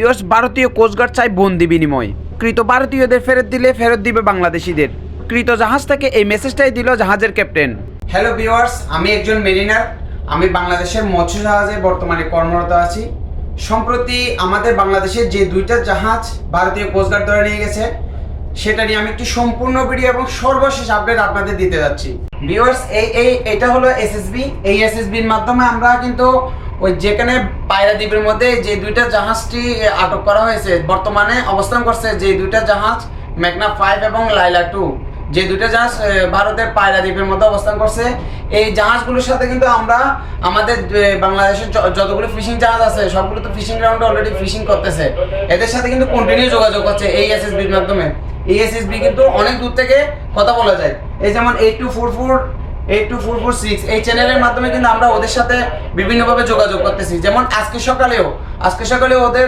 Pears ভারতীয় coast guard চাই বন্দি বিনিময়। কৃত ভারতীয়দের ফেরত দিলে ফেরত দিবে বাংলাদেশিদের। কৃত জাহাজ থেকে এই মেসেজটাই দিল জাহাজের ক্যাপ্টেন হ্যালো ভিউয়ার্স আমি একজন মেরিনার আমি বাংলাদেশের মৎস্য জাহাজে বর্তমানে কর্মরত আছি। সম্প্রতি আমাদের বাংলাদেশের যে দুইটা জাহাজ ভারতীয় কোস্টগার্ড ধরে নিয়ে গেছে, সেটা নিয়ে আমি একটি সম্পূর্ণ ভিডিও এবং সর্বশেষ আপডেট আপনাদের দিতে যাচ্ছি। ভিউয়ার্স এই এই, এটা হলো এসএসবি এই এসএসবির মাধ্যমে আমরা কিন্তু ওই যেখানে পায়রা দ্বীপের মধ্যে যে দুইটা জাহাজটি আটক করা হয়েছে, বর্তমানে অবস্থান করছে যে দুইটা জাহাজ মেঘনা ফাইভ এবং লাইলা টু যে দুইটা জাহাজ ভারতের পায়রা দ্বীপের মধ্যে অবস্থান করছে। এই জাহাজগুলোর সাথে কিন্তু আমরা আমাদের বাংলাদেশের যতগুলো ফিশিং জাহাজ আছে, সবগুলো তো ফিশিং গ্রাউন্ডে অলরেডি ফিশিং করতেছে। এদের সাথে কিন্তু কন্টিনিউ যোগাযোগ হচ্ছে এই এসএসবির মাধ্যমে। এই এসএসবি কিন্তু অনেক দূর থেকে কথা বলা যায়। এই যেমন eight two four four eight two four four six এই চ্যানেলের মাধ্যমে কিন্তু আমরা ওদের সাথে বিভিন্নভাবে যোগাযোগ করতেছি। যেমন আজকে সকালেও, আজকে সকালে ওদের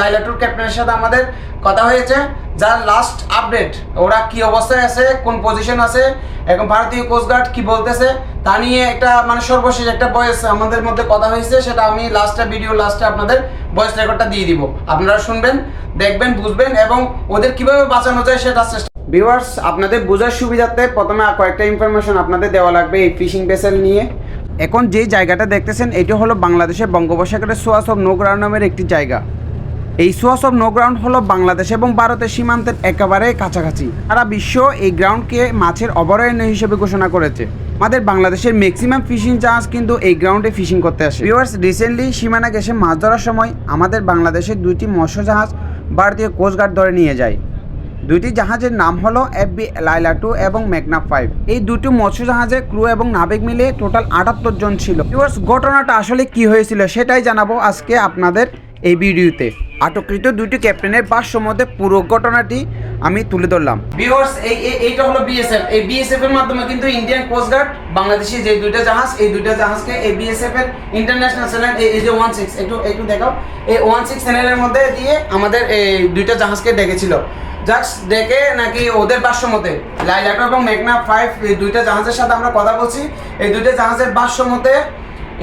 লাইলাটুর ক্যাপ্টেনের সাথে আমাদের কথা হয়েছে। যার লাস্ট আপডেট ওরা কি অবস্থায় আছে, কোন পজিশন আছে এখন ভারতীয় কোস্টগার্ড কি বলতেছে, তা নিয়ে একটা মানে সর্বশেষ একটা বয়স আমাদের মধ্যে কথা হয়েছে, সেটা আমি লাস্টে ভিডিও লাস্টে আপনাদের ভয়েস রেকর্ডটা দিয়ে দিব। আপনারা শুনবেন, দেখবেন, বুঝবেন, এবং ওদের কীভাবে বাঁচানো যায় সেটা ভিউয়ার্স, আপনাদের বোঝার সুবিধার্থে প্রথমে কয়েকটা ইনফরমেশন আপনাদের দেওয়া লাগবে এই ফিশিং ভেসেল নিয়ে। এখন যে জায়গাটা দেখতেছেন, এটি হলো বাংলাদেশের বঙ্গোপসাগরের সোয়াস অফ নো গ্রাউন্ড নামের একটি জায়গা। এই সোয়াস অফ নো গ্রাউন্ড হলো বাংলাদেশ এবং ভারতের সীমান্তের একেবারে কাছাকাছি। সারা বিশ্ব এই গ্রাউন্ডকে মাছের অভয়ারণ্য হিসেবে ঘোষণা করেছে। আমাদের বাংলাদেশের ম্যাক্সিমাম ফিশিং জাহাজ কিন্তু এই গ্রাউন্ডে ফিশিং করতে আসে। ভিউয়ার্স রিসেন্টলি সীমানা গেছে মাছ ধরার সময় আমাদের বাংলাদেশের দুইটি মৎস্য জাহাজ ভারতীয় কোস্টগার্ড ধরে নিয়ে যায়। দুইটি জাহাজের নাম হলো এফবি লাইলা টু এবং মেঘনা ফাইভ। এই দুটি মৎস্য জাহাজে ক্রু এবং নাবিক মিলে টোটাল আটাত্তর জন ছিল। ঘটনাটা আসলে কি হয়েছিল সেটাই জানাব আজকে আপনাদের এই ভিডিওতে আটককৃত দুইটি ক্যাপ্টেনের ভাষ্য মধ্যে পুরো ঘটনাটি আমি তুলে ধরলাম। ভিউয়ার্স এই এই- এইটা হলো বিএসএফ এই বিএসএফ এর মাধ্যমে কিন্তু ইন্ডিয়ান কোস্ট কোস্টগার্ড বাংলাদেশি যে দুইটা জাহাজ, এই দুইটা জাহাজকে এই বিএসএফ এর ইন্টারন্যাশনাল চ্যানেল এই যে ওয়ান সিক্স একটু একটু দেখাও। এই ওয়ান সিক্স চ্যানেলের মধ্যে দিয়ে আমাদের এই দুইটা জাহাজকে ডেকেছিল। জাস্ট ডেকে নাকি ওদের ভাষ্য মতে লাইলাটো এবং মেঘনা ফাইভ এই দুইটা জাহাজের সাথে আমরা কথা বলছি। এই দুইটা জাহাজের ভাষ্য মতে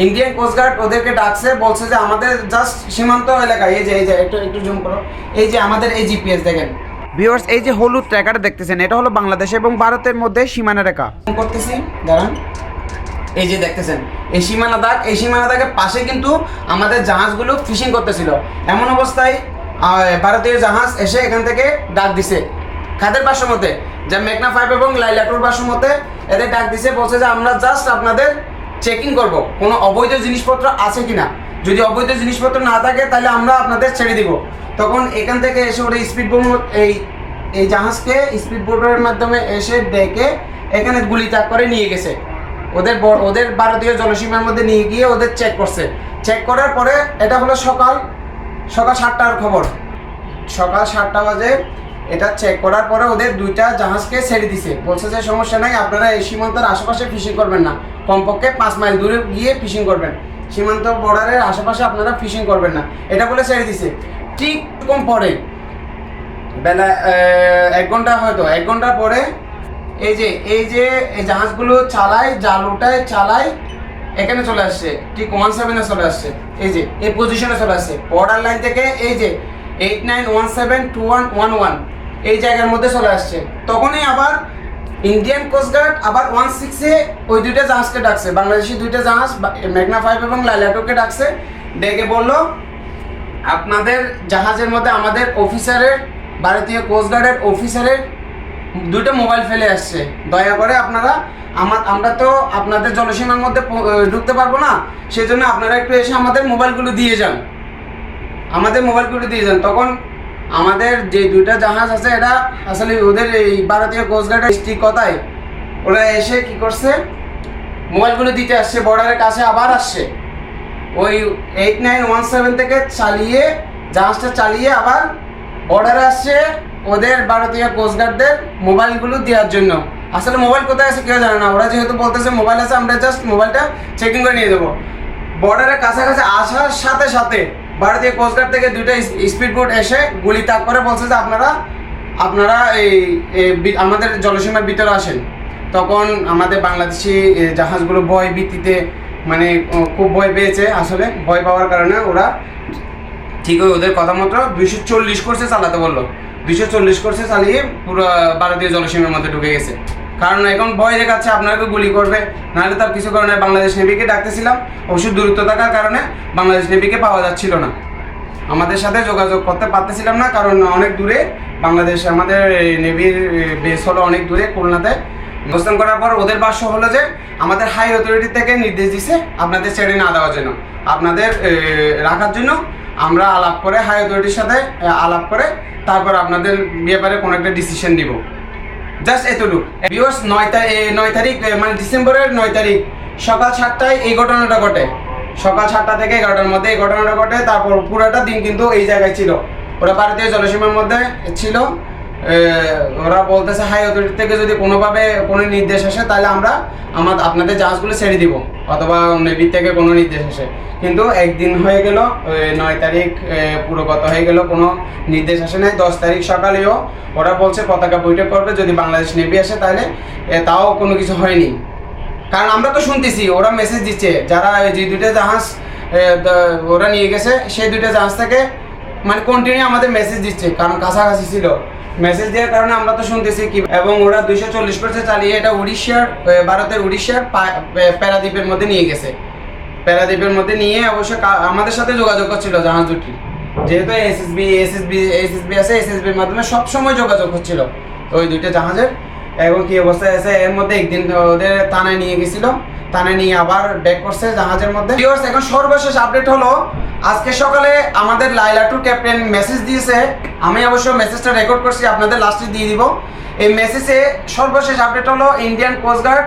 ইন্ডিয়ান কোস্টগার্ড ওদেরকে ডাকছে বলছে যে আমাদের জাস্ট সীমান্ত এলাকা এই যে এই যে একটু একটু জুম করো। এই যে আমাদের এই জিপিএস দেখেন। ভিউয়ার্স এই যে হলুদ ট্র্যাকার দেখতেছেন এটা হলো বাংলাদেশ এবং ভারতের মধ্যে সীমানা রেখা। করতেছি দাঁড়ান। এই যে দেখতেছেন এই সীমানা দাগ এই সীমানা দাগের পাশে কিন্তু আমাদের জাহাজগুলো ফিশিং করতেছিল। এমন অবস্থায় ভারতীয় জাহাজ এসে এখান থেকে ডাক দিছে। খাদের ভাষ্য মতে যা মেঘনা ফাইভ এবং লাইলাটুর ভাষ্য মতে এদের ডাক দিছে বলছে যে আমরা জাস্ট আপনাদের চেকিং করব। কোনো অবৈধ জিনিসপত্র আছে কিনা? যদি অবৈধ জিনিসপত্র না থাকে, তাহলে আমরা আপনাদের ছেড়ে দিব। তখন এখান থেকে এসে ওরা স্পিড বোট এই এই জাহাজকে স্পিড বোটের মাধ্যমে এসে ডেকে এখানে গুলি তাক করে নিয়ে গেছে। ওদের ওদের ভারতীয় জলসীমার মধ্যে নিয়ে গিয়ে ওদের চেক করছে। চেক করার পরে এটা হলো সকাল সকাল সাতটার খবর। সকাল সাতটা বাজে এটা চেক করার পরে ওদের দুইটা জাহাজকে ছেড়ে দিছে। বলছে যে সমস্যা নাই, আপনারা এই সীমান্তের আশেপাশে ফিশিং করবেন না। কমপক্ষে পাঁচ মাইল দূরে গিয়ে ফিশিং করবেন। সীমান্ত বর্ডারের আশেপাশে আপনারা ফিশিং করবেন না। এটা বলে ছেড়ে দিছে। ঠিক কম পরে, বেলা এক ঘণ্টা হয়তো, এক ঘণ্টা পরে এই যে এই যে, এই জাহাজগুলো চালায়, জাল উঠায়, চালায়, এখানে চলে আসছে। ঠিক ওয়ান সেভেনে চলে আসছে। এই যে, এই পজিশনে চলে আসছে। বর্ডার লাইন থেকে এই যে eight nine one seven two one one one এই জায়গার মধ্যে চলে আসছে। তখনই আবার ইন্ডিয়ান কোস্টগার্ড আবার ওয়ান সিক্সে ওই দুইটা জাহাজকে ডাকছে। বাংলাদেশি দুইটা জাহাজ মেঘনা ফাইভ এবং লাইলাটোকে ডাকছে। ডেকে বলল, আপনাদের জাহাজের মধ্যে আমাদের অফিসারের ভারতীয় কোস্টগার্ডের অফিসারের দুটো মোবাইল ফেলে আসছে। দয়া করে আপনারা আমার আমরা তো আপনাদের জলসীমার মধ্যে ঢুকতে পারব না। সেই জন্য আপনারা একটু এসে আমাদের মোবাইলগুলো দিয়ে যান। আমাদের মোবাইলগুলো দিয়ে যান। তখন আমাদের যে দুইটা জাহাজ আছে, এটা আসলে ওদের এই ভারতীয় কোস্টগার্ডের স্টিক কথায় ওরা এসে কি করছে? মোবাইলগুলো দিতে আসছে বর্ডারের কাছে আবার আসছে। ওই এইট নাইন ওয়ান সেভেন থেকে চালিয়ে, জাহাজটা চালিয়ে আবার অর্ডার আসছে ওদের ভারতীয় কোস্টগার্ডদের মোবাইলগুলো দেওয়ার জন্য। আসলে মোবাইল কোথায় আছে কেউ জানে না। ওরা যেহেতু বলতেছে মোবাইল আছে, আমরা জাস্ট মোবাইলটা চেকিং করে নিয়ে দেবো বর্ডারের কাছাকাছি আসার সাথে সাথে ভারতীয় কোস্টগার্ড থেকে দুইটা স্পিড বোট এসে গুলি তাক করে বলছে যে আপনারা আপনারা এই আমাদের জলসীমার ভিতরে আসেন। তখন আমাদের বাংলাদেশি জাহাজগুলো ভয় ভীতিতে মানে খুব ভয় পেয়েছে আসলে। ভয় পাওয়ার কারণে ওরা ঠিক ওই ওদের কথা মতো দুইশো চল্লিশ কোর্সে চালাতে বলল। দুইশো চল্লিশ কোর্সে চালিয়ে পুরো ভারতীয় জলসীমার মধ্যে ঢুকে গেছে। কারণ এখন ভয় দেখাচ্ছে, আপনাকে গুলি করবে। নাহলে তার কিছু কারণে বাংলাদেশ নেভিকে ডাকতেছিলাম। অবশ্য দূরত্ব থাকার কারণে বাংলাদেশ নেভিকে পাওয়া যাচ্ছিল না। আমাদের সাথে যোগাযোগ করতে পারতেছিলাম না, কারণ অনেক দূরে বাংলাদেশ, আমাদের নেভির বেস হলো অনেক দূরে খুলনাতে। অবস্থান করার পর ওদের বাস্য হলো যে, আমাদের হাই অথরিটি থেকে নির্দেশ দিছে আপনাদের ছেড়ে না দেওয়ার জন্য। আপনাদের রাখার জন্য আমরা আলাপ করে হাই অথরিটির সাথে আলাপ করে তারপর আপনাদের ব্যাপারে কোনো একটা ডিসিশন দিব জাস্ট এতটুকু। ভিউয়ার্স নয় তারিখ নয় তারিখ মানে ডিসেম্বরের নয় তারিখ, সকাল সাতটায় এই ঘটনাটা ঘটে। সকাল সাতটা থেকে এগারোটার মধ্যে এই ঘটনাটা ঘটে, তারপর পুরোটা দিন কিন্তু এই জায়গায় ছিল। ওরা ভারতীয় জনসীমার মধ্যে ছিল। ওরা বলতেছে হাই অথরিটি থেকে যদি কোনোভাবে কোনো নির্দেশ আসে, তাহলে আমরা আমাদের আপনাদের জাহাজগুলো ছেড়ে দিব, অথবা নেভি থেকে কোনো নির্দেশ আসে। কিন্তু একদিন হয়ে গেল নয় তারিখ পুরো কত হয়ে গেল, কোনো নির্দেশ আসে নাই। দশ তারিখ সকালেও ওরা বলছে পতাকা বৈঠক করবে, যদি বাংলাদেশ নেভি আসে, তাহলে তাও কোনো কিছু হয়নি। কারণ আমরা তো শুনতেছি, ওরা মেসেজ দিচ্ছে, যারা যে দুইটা জাহাজ ওরা নিয়ে গেছে, সেই দুইটা জাহাজ থেকে মানে কন্টিনিউ আমাদের মেসেজ দিচ্ছে, কারণ কাছাকাছি ছিল। মেসেজ দেওয়ার কারণে আমরা তো শুনতেছি কি এবং ওরা দুইশো চল্লিশ করছে চালিয়ে এটা উড়িষ্যার ভারতের উড়িষ্যার প্যারাদ্বীপের মধ্যে নিয়ে গেছে। প্যারাদ্বীপের মধ্যে নিয়ে অবশ্য আমাদের সাথে যোগাযোগ করছিল জাহাজ দুটি। যেহেতু এসএসবি এসএসবি এসএসবি আছে, এসএসবির মাধ্যমে সবসময় যোগাযোগ হচ্ছিল ওই দুইটা জাহাজের। এবং কি অবস্থায় আছে, এর মধ্যে একদিন ওদের থানায় নিয়ে গেছিল। থানায় নিয়ে আবার ব্যাক করছে জাহাজের মধ্যে। এখন সর্বশেষ আপডেট হলো, আজকে সকালে আমাদের লাইলাটুর ক্যাপ্টেন মেসেজ দিয়েছে। আমি অবশ্য মেসেজটা রেকর্ড করছি, আপনাদের লাস্টে দিয়ে দিব। এই মেসেজে সর্বশেষ আপডেট হলো ইন্ডিয়ান কোস্টগার্ড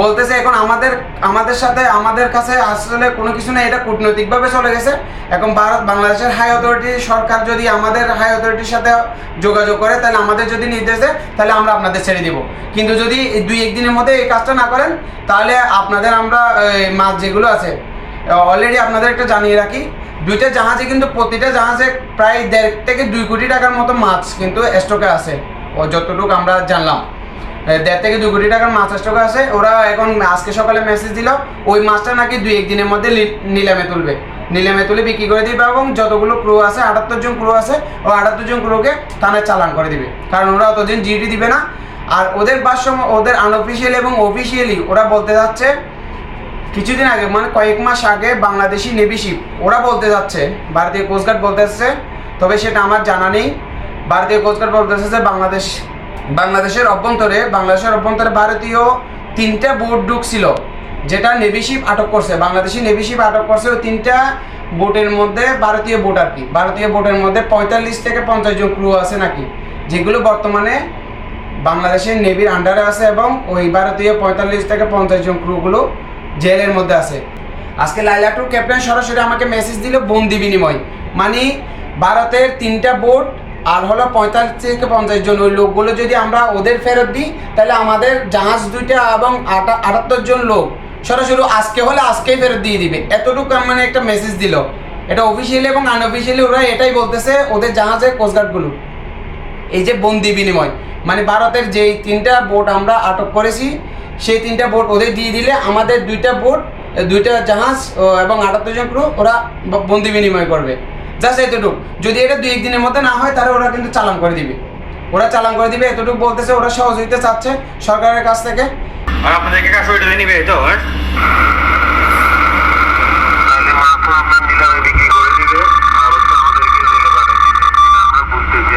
বলতেছে এখন আমাদের আমাদের সাথে, আমাদের কাছে আসলে কোনো কিছু না এটা কূটনৈতিকভাবে চলে গেছে। এখন ভারত, বাংলাদেশের হাই অথরিটি সরকার যদি আমাদের হাই অথরিটির সাথে যোগাযোগ করে, তাহলে আমাদের যদি নির্দেশ দেয়, তাহলে আমরা আপনাদের ছেড়ে দিব। কিন্তু যদি দুই একদিনের মধ্যে এই কাজটা না করেন, তাহলে আপনাদের আমরা মাছ যেগুলো আছে অলরেডি আপনাদের একটা জানিয়ে রাখি, দুইটা জাহাজে কিন্তু প্রতিটা জাহাজে প্রায় দেড় থেকে দুই কোটি টাকার মতো মাছ কিন্তু স্টকে আছে। ও যতটুকু আমরা জানলাম। দেড় থেকে দুই কোটি টাকার মাছ স্টক আছে। ওরা এখন আজকে সকালে মেসেজ দিল, ওই মাছটা নাকি দুই একদিনের মধ্যে নিলামে তুলবে। নিলামে তুলে বিক্রি করে দিবে এবং যতগুলো ক্রু আছে, আটাত্তর জন ক্রু আছে, ও আটাত্তর জন ক্রুকে থানায় চালান করে দিবে। কারণ ওরা অতদিন জিডি দিবে না। আর ওদের ভাষ্য ওদের আনঅফিসিয়ালি এবং অফিসিয়ালি ওরা বলতে যাচ্ছে, কিছুদিন আগে মানে কয়েক মাস আগে বাংলাদেশি নেভি শিপ ওরা বলতে যাচ্ছে, ভারতীয় কোস্টগার্ড বলতে যাচ্ছে, তবে সেটা আমার জানা নেই। ভারতীয় কোস্টগার্ড বলতে যাচ্ছে বাংলাদেশ বাংলাদেশের অভ্যন্তরে বাংলাদেশের অভ্যন্তরে ভারতীয় তিনটা বোট ঢুকছিল, যেটা নেভি শিপ আটক করছে। বাংলাদেশি নেভি শিপ আটক করছে ওই তিনটা বোটের মধ্যে ভারতীয় বোট আর কি। ভারতীয় বোটের মধ্যে পঁয়তাল্লিশ থেকে পঞ্চাশ জন ক্রু আছে নাকি, যেগুলো বর্তমানে বাংলাদেশের নেভির আন্ডারে আছে এবং ওই ভারতীয় পঁয়তাল্লিশ থেকে পঞ্চাশ জন ক্রুগুলো জেলের মধ্যে আছে। আজকে লাইলাটুর ক্যাপ্টেন সরাসরি আমাকে মেসেজ দিল বন্দি বিনিময়। মানে ভারতের তিনটা বোট আর হলো পঁয়তাল্লিশ থেকে পঞ্চাশ জন। ওই লোকগুলো যদি আমরা ওদের ফেরত দিই, তাহলে আমাদের জাহাজ দুইটা এবং আটা আটাত্তর জন লোক সরাসরি আজকে হলে আজকেই ফেরত দিয়ে দিবে। এতটুকু মানে একটা মেসেজ দিল। এটা অফিসিয়ালি এবং আনঅফিসিয়ালি ওরা এটাই বলতেছে, ওদের জাহাজের কোস্টগার্ডগুলো এই যে বন্দি বিনিময়। মানে ভারতের যেই তিনটা বোট আমরা আটক করেছি, সেই তিনটা বোট ওদের দিয়ে দিলে আমাদের দুইটা বোট দুইটা জাহাজ এবং আটাত্তর জন ক্রু ওরা বন্দি বিনিময় করবে। জাস্ট এতটুকু। যদি এটা দুই একদিনের মধ্যে না হয় তাহলে ওরা কিন্তু চালান করে দিবে। ওরা চালান করে দিবে এতটুকু বলতেছে ওরা সহযোগিতা চাচ্ছে সরকারের কাছ থেকে। আর আপনাদেরকে কাছে ওইটা নিবে তো হ্যাঁ?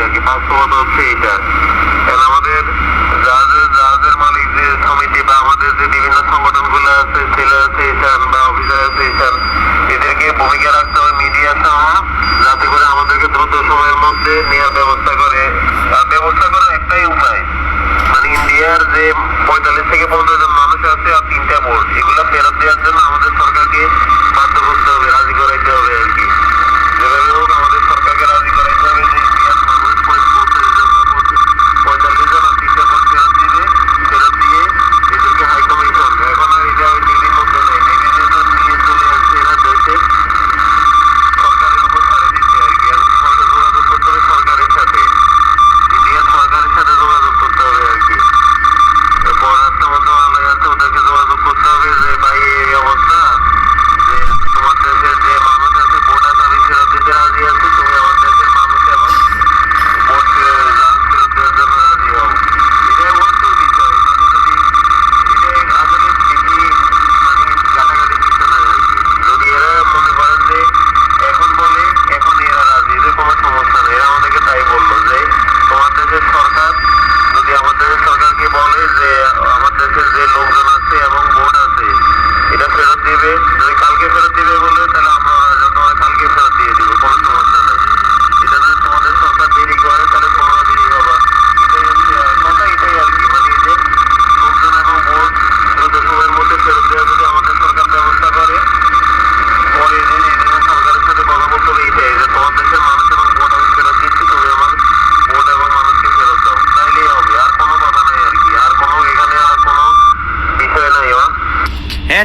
হচ্ছে মাছও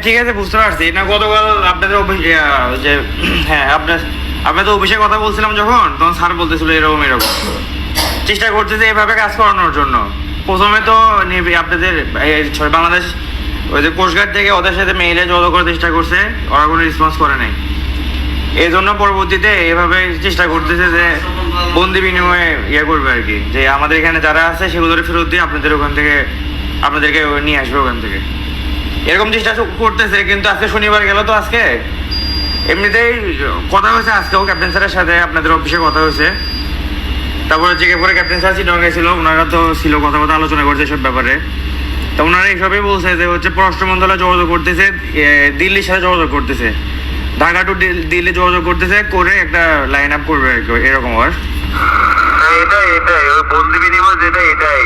ঠিক আছে, বুঝতে পারছি। না, গতকাল আপনাদের যে হ্যাঁ আপনার, আপনাদের অফিসে কথা বলছিলাম যখন, তখন স্যার বলতেছিল এরকম এরকম। চেষ্টা করতেছে এভাবে কাজ করানোর জন্য। প্রথমে তো আপনাদের বাংলাদেশ, ওই যে কোস্টগার্ড থেকে ওদের সাথে মেইলে যোগাযোগ করার চেষ্টা করছে, ওরা কোনো রেসপন্স করে নাই। এই জন্য পরবর্তীতে এভাবে চেষ্টা করতেছে যে বন্দি বিনিময়ে ইয়ে করবে আর কি। যে আমাদের এখানে যারা আছে সেগুলো ফেরত দিয়ে আপনাদের ওখান থেকে, আপনাদেরকে নিয়ে আসবে ওখান থেকে। এরকম চেষ্টা করতেছে, কিন্তু আজকে শনিবার গেল তো আজকে। এমনিতেই কথা হয়েছে, আজকেও ক্যাপ্টেন স্যারের সাথে আপনাদের অফিসে কথা হয়েছে। তারপরে জেগে পরে ক্যাপ্টেন স্যার চিটং গেছিল ওনারা তো ছিল, কথা কথা আলোচনা করছে সব ব্যাপারে। তো ওনারা এইসবই বলছে যে হচ্ছে পররাষ্ট্র মন্ত্রণালয় যোগাযোগ করতেছে দিল্লির সাথে যোগাযোগ করতেছে। ঢাকা টু দিল্লি যোগাযোগ করতেছে, করে একটা লাইন আপ করবে আর কি, এরকম আর এটাই এটাই, ওই বন্দি বিনিময় যেটা, এটাই।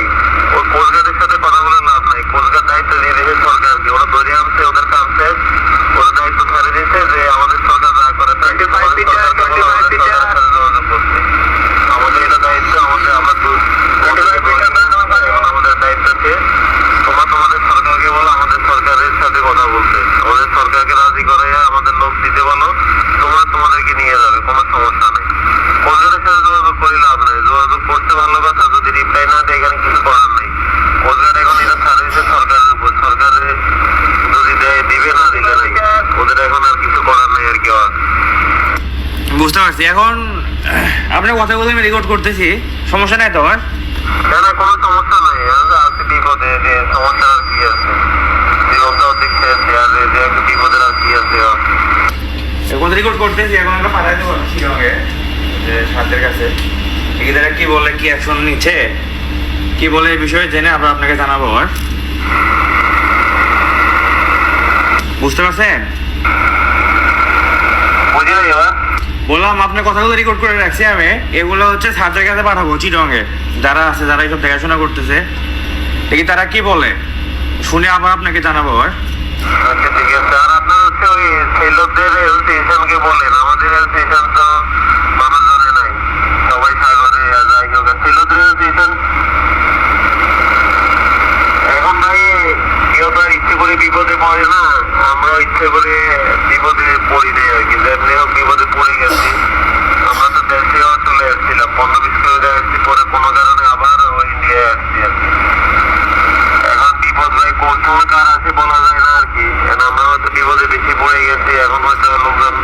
ওই কোচগার্ডের সাথে কথা বলে লাভ নাই কোচগার্ড দায়িত্ব দিয়ে দেবে সরকারকে ওরা ধরে আনছে ওদের কাছে ওরা দায়িত্ব ধরে দিচ্ছে যে আমাদের সরকার যা করে আমাদের এটা দায়িত্ব আমাদের আমরা আমাদের দায়িত্ব হচ্ছে তোমরা তোমাদের সরকারকে বলো আমাদের সরকারের সাথে কথা বলতে আমাদের সরকারকে রাজি করে আমাদের লোক দিতে বলো তোমরা তোমাদেরকে নিয়ে যাবে কোনো সমস্যা নেই কোচগার্ডের সাথে যোগাযোগ করে লাভ নেই যোগাযোগ করতে ভালো কথা যদি রিপ্লাই না দেয় এখানে কিছু করার নেই কোচগার্ড এখন এটা সার্ভিসে সরকারের উপর সরকারে যদি দেয় দিবে না দিলে নাই ওদের এখন আর কিছু করার নেই আর কি আর বুঝতে পারছি এখন আপনার কথাগুলো আমি রেকর্ড করতেছি। সমস্যা নাই তো আর না না কোনো সমস্যা নাই। বিপদে যে সমস্যা আর কি আছে? বিপদটাও দেখতে আছে আর যে একটু বিপদের আর কি আছে এখন রেকর্ড করতেছি এখন আমরা পাঠাই দেবো শিলংয়ে যে সাথের কাছে। এদের কি বলে কি অ্যাকশন নিচ্ছে? কি বলে এই বিষয়ে জেনে আমরা আপনাকে জানাব আর। বুঝতে পারছেন? এবার। বললাম, আপনার কথাগুলো রেকর্ড করে রাখছি আমি। এগুলো হচ্ছে স্যারদের কাছে পাঠাবো চিটংয়ে যারা আছে, যারা এইসব দেখাশোনা করতেছে। দেখি তারা কি বলে। শুনে আবার আপনাকে জানাব আচ্ছা আর এখন ভাই, কেউ ইচ্ছে করে বিপদে পড়ে না। আমরা ইচ্ছে করে বিপদে পড়ি নাই আর কি। পড়ে গেছি আমরা তো দেশেও চলে আসছিলাম পনেরো বিশ কিলোমিটার এসেছি পরে কোনো কারণে আবার ইন্ডিয়ায় আসছি আর কি এখন বিপদ ভাই কোন সময় কার আছে বলা যায় না আর কি এখন আমরা হয়তো বিপদে বেশি পড়ে গেছি এখন হয়তো লোকজন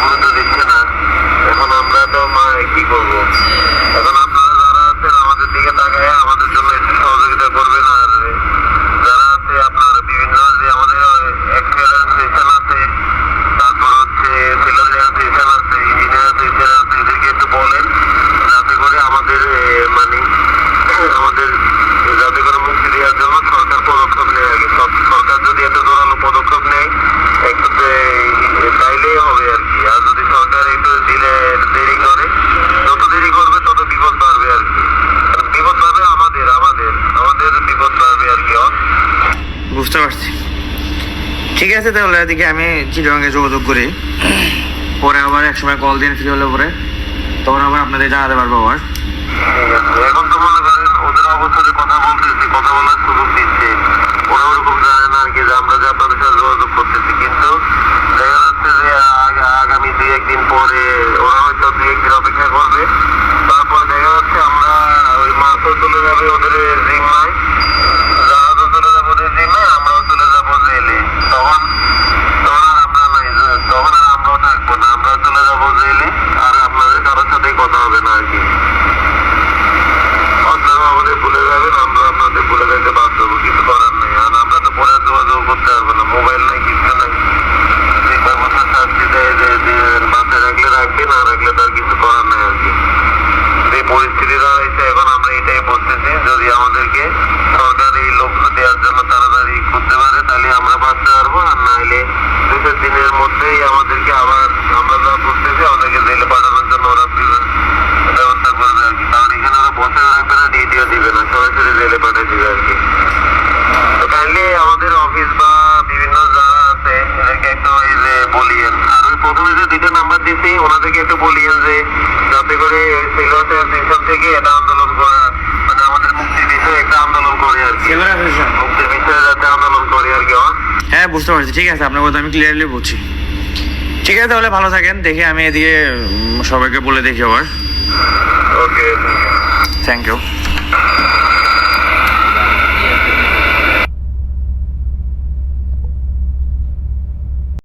গুরুত্ব দিচ্ছে না এখন আমরা তো মা কি করব এখন আপনারা যারা আছেন আমাদের দিকে তাকায় আমাদের জন্য একটু সহযোগিতা করবেন আর যারা আছে আপনার বিভিন্ন যে আমাদের এক্সপিরিয়েন্স স্টেশন আছে তারপর হচ্ছে ফিলোজিয়ান স্টেশন আছে ইঞ্জিনিয়ার স্টেশন আছে এদেরকে একটু বলেন যাতে করে আমাদের এ, মানে আমাদের যাতে করে মুক্তি দেওয়ার জন্য সরকার পদক্ষেপ নেয় আগে সর- সরকার যদি এত জোরালো পদক্ষেপ নেয় একটু তো এই- তাইলেই হবে আর কি আর যদি সরকার একটু দিলে দেরি করে যত দেরি করবে তত বিপদ বাড়বে আর কি আর বিপদ বাড়বে আমাদের আমাদের আমাদের বিপদ বাড়বে আর কি আর বুঝতে পারছি ঠিক আছে তাহলে এদিকে আমি চিটংয়ে যোগাযোগ করি। পরে আবার এক সময় কল দিন ফ্রি হলে পরে তখন আবার আপনাদের জানাতে পারব আবার। এখন তো মনে করেন ওদের অবস্থাতে কথা বলতেছি, কথা বলার সুযোগ দিচ্ছে। ওরা ওরকম জানে না আর কি যে আমরা যে আপনাদের সাথে যোগাযোগ করতেছি। কিন্তু দেখা যাচ্ছে যে আগ- আগামী দুই একদিন পরে ওরা হয়তো দুই একদিন অপেক্ষা করবে তারপরে দেখা যাচ্ছে আমরা ওই মাছও চলে যাবে ওদের জিম্মায় জাহাজও চলে যাবে ওদের জিম্মায় আমরাও চলে যাব জেলে তখন তখন আর আমরা নাই তখন আর আমরাও থাকব না আমরা চলে যাব জেলে আর আপনাদের কারোর সাথেই কথা হবে না আর কি আপনারা আমাদের ভুলে যাবেন আমরা আপনাদের ভুলে যেতে বাধ্য হব কিছু করার নেই আর আমরা তো পরে যোগাযোগ করতে পারব না মোবাইল নাই কিছু নাই যে ব্যবস্থা শাস্তি দেয় যে যে বাসে রাখলে রাখবে না রাখলে তার কিছু করার নেই আর কি যে পরিস্থিতি দাঁড়াইছে এখন আমরা এটাই বলতেছি যদি আমাদেরকে সরকার এই লক্ষ্য দেওয়ার জন্য তাড়াতাড়ি করতে পারে তাহলে আমরা বাঁচতে পারব আর নাহলে দু চার দিনের মধ্যেই আমাদেরকে আবার আমরা যা বুঝতেছি আমাদেরকে জেলে পাঠানোর জন্য ওরা বিবে- ব্যবস্থা করবে আর কি কারণ এখানে ওরা বসে রাখবে না ডিটিও দিবে না সরাসরি জেলে পাঠিয়ে দিবে আর কি তো কাইন্ডলি আমাদের অফিস বা বিভিন্ন যারা আছে এদেরকে একটু এই যে বলিয়েন। আর ওই প্রথমে যে দুইটা নাম্বার দিছি ওনাদেরকে একটু বলিয়েন যে যাতে করে সিলেবাস সেকশন থেকে এটা আন্দোলন করা মানে আমাদের মুক্তির বিষয়ে একটা আন্দোলন করে আর কি। মুক্তির বিষয়ে যাতে আন্দোলন করে আর কি হ্যাঁ? হ্যাঁ বুঝতে পারছি। ঠিক আছে আপনার কথা আমি ক্লিয়ারলি বুঝছি। ঠিক আছে তাহলে ভালো থাকেন। দেখে আমি এদিকে সবাইকে বলে দেখি আবার। Okay thank you